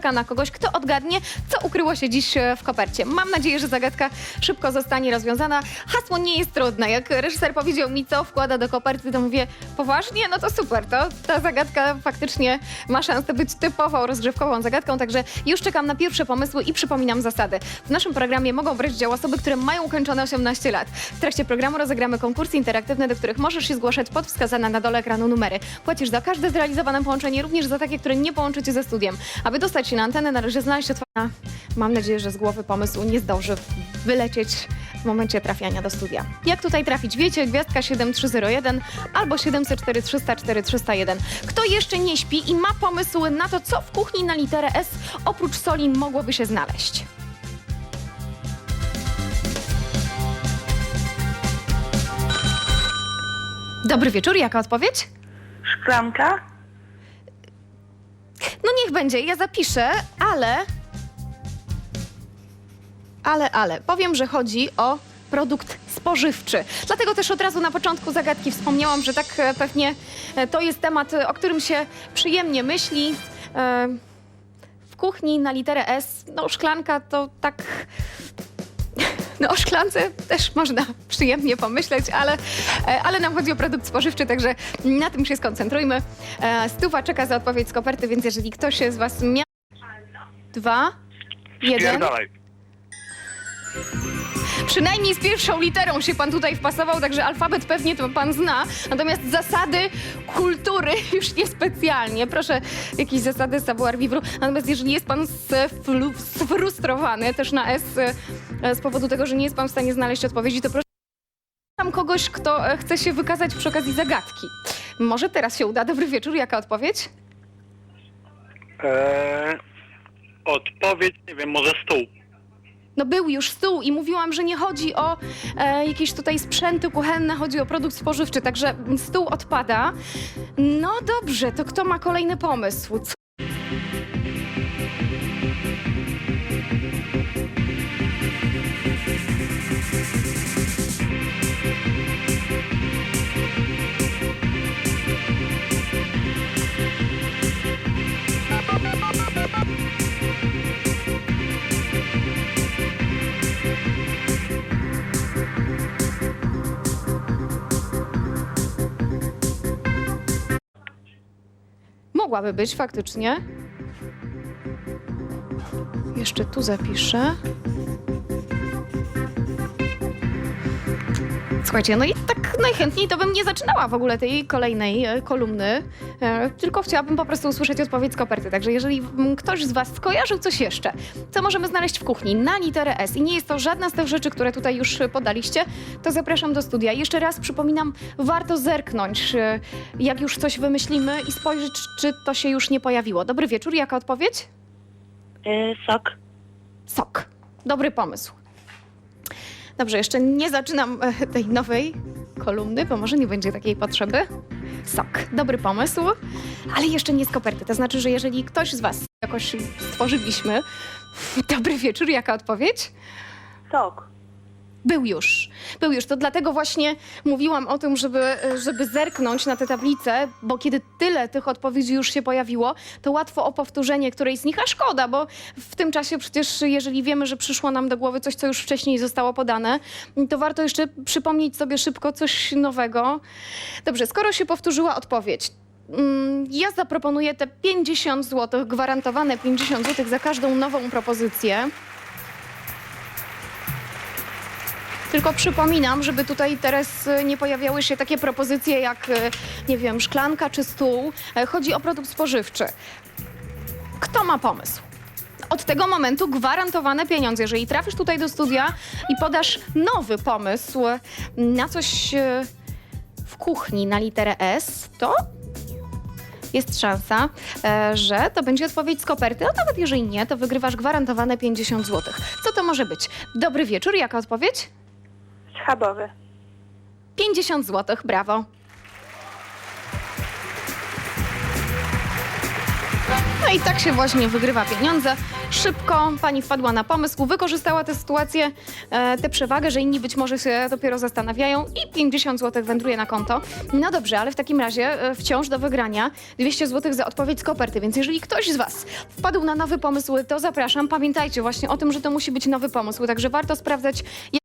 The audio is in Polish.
czeka na kogoś, kto odgadnie, co ukryło się dziś e, w kopercie. Mam nadzieję, że zagadka szybko zostanie rozwiązana. Hasło nie jest trudne. Jak reżyser powiedział mi, co wkłada do koperty, to mówię, poważnie? No to super, to ta zagadka faktycznie ma szansę być typową, rozgrzewkową zagadką, także już czekam na pierwsze pomysły i przypominam zasady. W naszym programie mogą brać udział osoby, które mają ukończone 18 lat. W trakcie programu rozegramy konkursy interaktywne, do których możesz się zgłaszać pod wskazane na dole ekranu numery. Płacisz za każde zrealizowane połączenie, również za takie, które nie połączy cię ze studiem. Aby dostać na antenę, należy znaleźć otwarcie. Mam nadzieję, że z głowy pomysł nie zdąży wylecieć w momencie trafiania do studia. Jak tutaj trafić? Wiecie, gwiazdka 7301 albo 704 300 4301. Kto jeszcze nie śpi i ma pomysł na to, co w kuchni na literę S oprócz soli mogłoby się znaleźć? Dobry wieczór, jaka odpowiedź? Szklanka? Niech będzie, ja zapiszę, ale. Ale, ale. Powiem, że chodzi o produkt spożywczy. Dlatego też od razu na początku zagadki wspomniałam, że tak e, pewnie e, to jest temat, e, o którym się przyjemnie myśli. W kuchni na literę S, no szklanka to tak. No o szklance też można przyjemnie pomyśleć, ale, e, ale nam chodzi o produkt spożywczy, także na tym się skoncentrujmy. E, Stuwa czeka za odpowiedź z koperty, więc jeżeli ktoś z was miał... Dwa, jeden. Przynajmniej z pierwszą literą się pan tutaj wpasował, także alfabet pewnie to pan zna. Natomiast zasady kultury już niespecjalnie. Proszę, jakieś zasady savoir vivre. Natomiast jeżeli jest pan sfrustrowany też na S z powodu tego, że nie jest pan w stanie znaleźć odpowiedzi, to proszę tam kogoś, kto e, chce się wykazać przy okazji zagadki. Może teraz się uda. Dobry wieczór. Jaka odpowiedź? Eee, odpowiedź, nie wiem, może stół. No był już stół i mówiłam, że nie chodzi o e, jakieś tutaj sprzęty kuchenne, chodzi o produkt spożywczy, także stół odpada. No dobrze, to kto ma kolejny pomysł? Co? Mogłaby być faktycznie. Jeszcze tu zapiszę. Słuchajcie, no i tak najchętniej to bym nie zaczynała w ogóle tej kolejnej e, kolumny, e, tylko chciałabym po prostu usłyszeć odpowiedź z koperty. Także jeżeli mm, ktoś z Was skojarzył coś jeszcze, co możemy znaleźć w kuchni na literę S i nie jest to żadna z tych rzeczy, które tutaj już e, podaliście, to zapraszam do studia. Jeszcze raz przypominam, warto zerknąć, e, jak już coś wymyślimy i spojrzeć, czy to się już nie pojawiło. Dobry wieczór, jaka odpowiedź? Y, sok. Sok. Dobry pomysł. Dobrze, jeszcze nie zaczynam e, tej nowej kolumny, bo może nie będzie takiej potrzeby. Sok. Dobry pomysł, ale jeszcze nie z koperty. To znaczy, że jeżeli ktoś z Was jakoś stworzyliśmy. Dobry wieczór, jaka odpowiedź? Sok. Był już. Był już. To dlatego właśnie mówiłam o tym, żeby, żeby zerknąć na tę tablicę, bo kiedy tyle tych odpowiedzi już się pojawiło, to łatwo o powtórzenie którejś z nich, a szkoda, bo w tym czasie przecież, jeżeli wiemy, że przyszło nam do głowy coś, co już wcześniej zostało podane, to warto jeszcze przypomnieć sobie szybko coś nowego. Dobrze, skoro się powtórzyła odpowiedź, mm, ja zaproponuję te 50 zł, gwarantowane 50 zł za każdą nową propozycję. Tylko przypominam, żeby tutaj teraz e, nie pojawiały się takie propozycje jak, e, nie wiem, szklanka czy stół. E, Chodzi o produkt spożywczy. Kto ma pomysł? Od tego momentu gwarantowane pieniądze. Jeżeli trafisz tutaj do studia i podasz nowy pomysł na coś w kuchni na literę S, to jest szansa, że to będzie odpowiedź z koperty, a nawet jeżeli nie, to wygrywasz gwarantowane 50 zł. Co to może być? Dobry wieczór, jaka odpowiedź? Schabowy. 50 zł, brawo. No i tak się właśnie wygrywa pieniądze. Szybko pani wpadła na pomysł, wykorzystała tę sytuację, e, tę przewagę, że inni być może się dopiero zastanawiają i 50 zł wędruje na konto. No dobrze, ale w takim razie e, wciąż do wygrania 200 zł za odpowiedź z koperty, więc jeżeli ktoś z was wpadł na nowy pomysł, to zapraszam. Pamiętajcie właśnie o tym, że to musi być nowy pomysł, także warto sprawdzać, jak